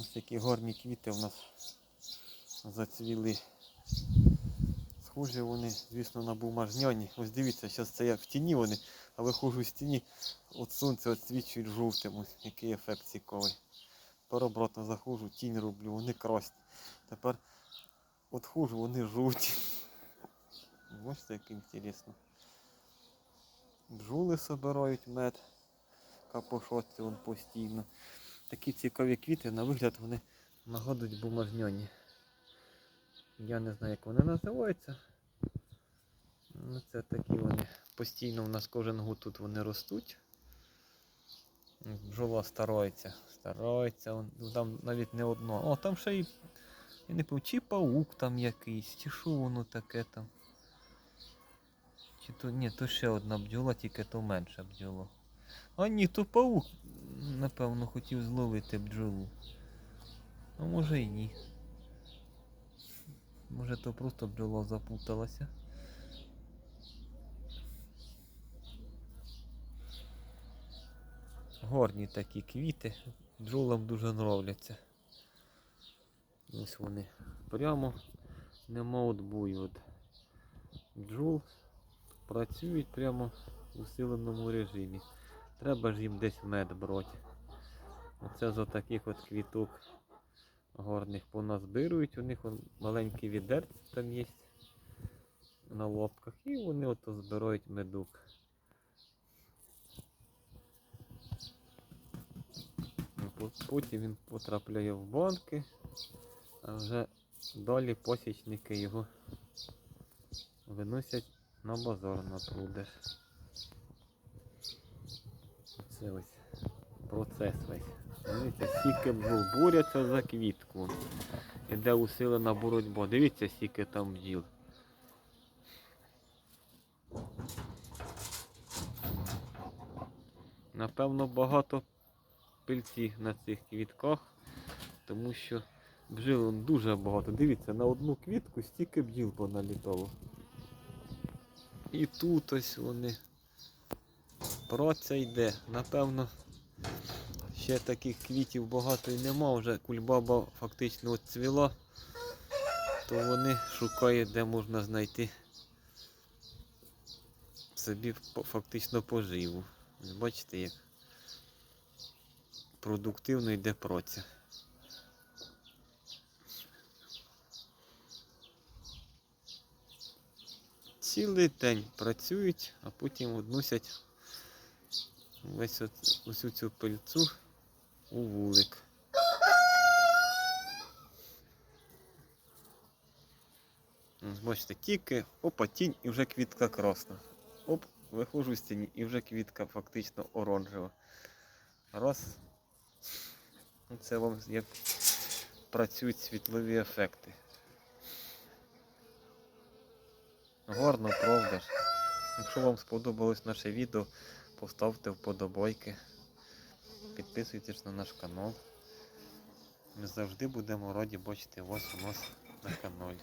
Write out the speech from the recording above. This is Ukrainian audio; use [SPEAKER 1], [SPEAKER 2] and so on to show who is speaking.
[SPEAKER 1] Ось такі гарні квіти у нас зацвіли. Схожі вони, звісно, на бумажняні. Ось дивіться, зараз це я в тіні вони, а виходжу з тіні, от сонце відсвічують жовтим. Ось який ефект цікавий. Тепер обратно заходжу, тінь роблю, вони красні. Тепер от хожу, вони жовті. Ось як інтересно. Бджоли собирають мед, капошотці постійно. Такі цікаві квіти, на вигляд вони нагадують бумажняні. Я не знаю, як вони називаються. Ну, це такі вони. Постійно у нас кожен год тут вони ростуть. Бджола старається, старається. Ну, Там навіть не одно. О, там ще й. Я не пам'ятаю, чи паук там якийсь, чи що воно таке там. Чи то ні, то ще одна бджола, тільки то менша бджола. А ні, то паук, напевно, хотів зловити бджолу. А може і ні. Може то просто бджола запуталася. Горні такі квіти. Бджолам дуже нравляться. Ось вони. Прямо нема отбою. От. Бджол працюють прямо в усиленому режимі. Треба ж їм десь мед брати. Оце з таких от квіток горних поназбирують. У них он маленький відерці там є на лобках. І вони ото збирають медок. Ну, Потім він потрапляє в банки, а вже далі посічники його виносять на базар на продаж. Це ось процес весь. Дивіться, скільки бджол борються за квітку. Іде усилена боротьба. Дивіться, скільки там бджіл. Напевно, багато пильці на цих квітках, тому що бджіл дуже багато. Дивіться, на одну квітку стільки бджіл поналітало. І тут ось вони. Праця йде. Напевно, ще таких квітів багато і нема. Вже кульбаба фактично от то вони шукають, де можна знайти собі фактично поживу. Бачите, як продуктивно йде праця. Цілий день працюють, а потім відносять весь усю цю пильцу у вулик. Ось Бачите, тільки опа, тінь і вже квітка красна. Оп, виходжу з тіні і вже квітка фактично оранжева. Раз. Ну, Це вам як працюють світлові ефекти. Гарно, правда ж. Якщо вам сподобалось наше відео, поставте вподобайки. Підписуйтесь на наш канал. Ми завжди будемо раді бачити вас у нас на каналі.